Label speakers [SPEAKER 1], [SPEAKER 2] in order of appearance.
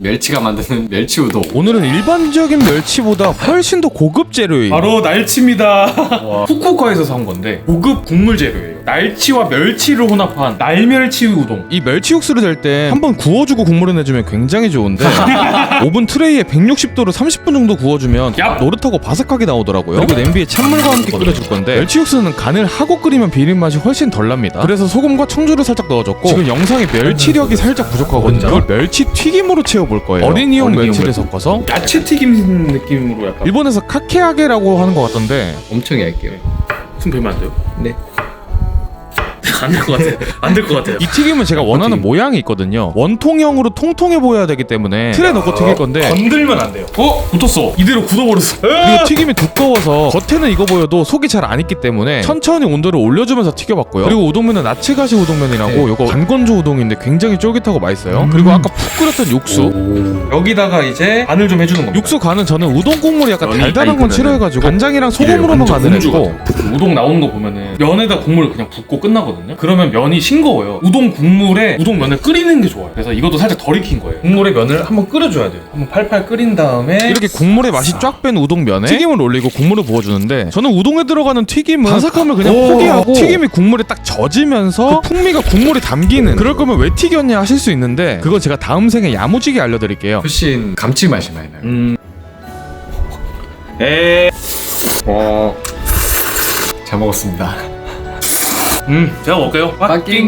[SPEAKER 1] 멸치가 만드는 멸치 우동.
[SPEAKER 2] 오늘은 일반적인 멸치보다 훨씬 더 고급 재료예요.
[SPEAKER 3] 바로 날치입니다. 후쿠오카에서 사온 건데 고급 국물 재료예요. 날치와 멸치를 혼합한 날멸치 우동.
[SPEAKER 2] 이 멸치 육수를 낼때한번 구워주고 국물을 내주면 굉장히 좋은데 오븐 트레이에 160도로 30분 정도 구워주면
[SPEAKER 3] 얍!
[SPEAKER 2] 노릇하고 바삭하게 나오더라고요. 그리고 냄비에 찬물과 함께 끓여줄 건데 멸치 육수는 간을 하고 끓이면 비린 맛이 훨씬 덜 납니다. 그래서 소금과 청주를 살짝 넣어줬고 지금 영상에 멸치력이 살짝 부족하거든요. 그걸 멸치 튀김으로 채워 볼 거예요. 어린이용
[SPEAKER 3] 어린이용
[SPEAKER 2] 멸치를
[SPEAKER 3] 멸치.
[SPEAKER 2] 섞어서
[SPEAKER 3] 야채 튀김 느낌으로 약간
[SPEAKER 2] 일본에서 카케아게라고 하는 것 같던데
[SPEAKER 1] 엄청 얇게요.
[SPEAKER 3] 숨 베면 안 돼요?
[SPEAKER 1] 네.
[SPEAKER 3] 안될 것 같아요. 안 될 것 같아요.
[SPEAKER 2] 이 튀김은 제가 원하는 모양이 있거든요. 원통형으로 통통해 보여야 되기 때문에 틀에 넣고 튀길 건데
[SPEAKER 3] 건들면 안 돼요. 어? 붙었어. 이대로 굳어버렸어.
[SPEAKER 2] 그리고 튀김이 두꺼워서 겉에는 익어 보여도 속이 잘 안 익기 때문에 천천히 온도를 올려주면서 튀겨봤고요. 그리고 우동면은 나츠가시 우동면이라고
[SPEAKER 1] 네.
[SPEAKER 2] 요거 간건조 우동인데 굉장히 쫄깃하고 맛있어요. 그리고 아까 푹 끓였던 육수.
[SPEAKER 3] 여기다가 이제 간을 좀 해주는 겁니다.
[SPEAKER 2] 육수 간은 저는 우동 국물이 약간
[SPEAKER 3] 면이
[SPEAKER 2] 달달한 건
[SPEAKER 3] 있거든요.
[SPEAKER 2] 싫어해가지고 간장이랑 소금으로만
[SPEAKER 3] 완전
[SPEAKER 2] 간을
[SPEAKER 3] 공주
[SPEAKER 2] 했고
[SPEAKER 3] 같아요. 우동 나오는 거 보면은 면에다 국물을 그냥 붓고 끝나거든요. 그러면 면이 싱거워요. 우동 국물에 우동 면을 끓이는 게 좋아요. 그래서 이것도 살짝 덜 익힌 거예요. 국물에 면을 한번 끓여줘야 돼요. 한번 팔팔 끓인 다음에
[SPEAKER 2] 이렇게 국물의 맛이 쫙 뺀 우동 면에 튀김을 올리고 국물을 부어주는데 저는 우동에 들어가는 튀김은 바삭함을 그냥
[SPEAKER 3] 오.
[SPEAKER 2] 포기하고 튀김이 국물에 딱 젖으면서 그 풍미가 국물에 담기는 그럴 거면 왜 튀겼냐 하실 수 있는데 그건 제가 다음 생에 야무지게 알려드릴게요
[SPEAKER 1] 훨씬 감칠맛이 많이 나요.
[SPEAKER 3] 음. 에.
[SPEAKER 1] 와. 잘 먹었습니다.
[SPEAKER 3] 음. 제가 먹을게요.
[SPEAKER 1] 빠킹.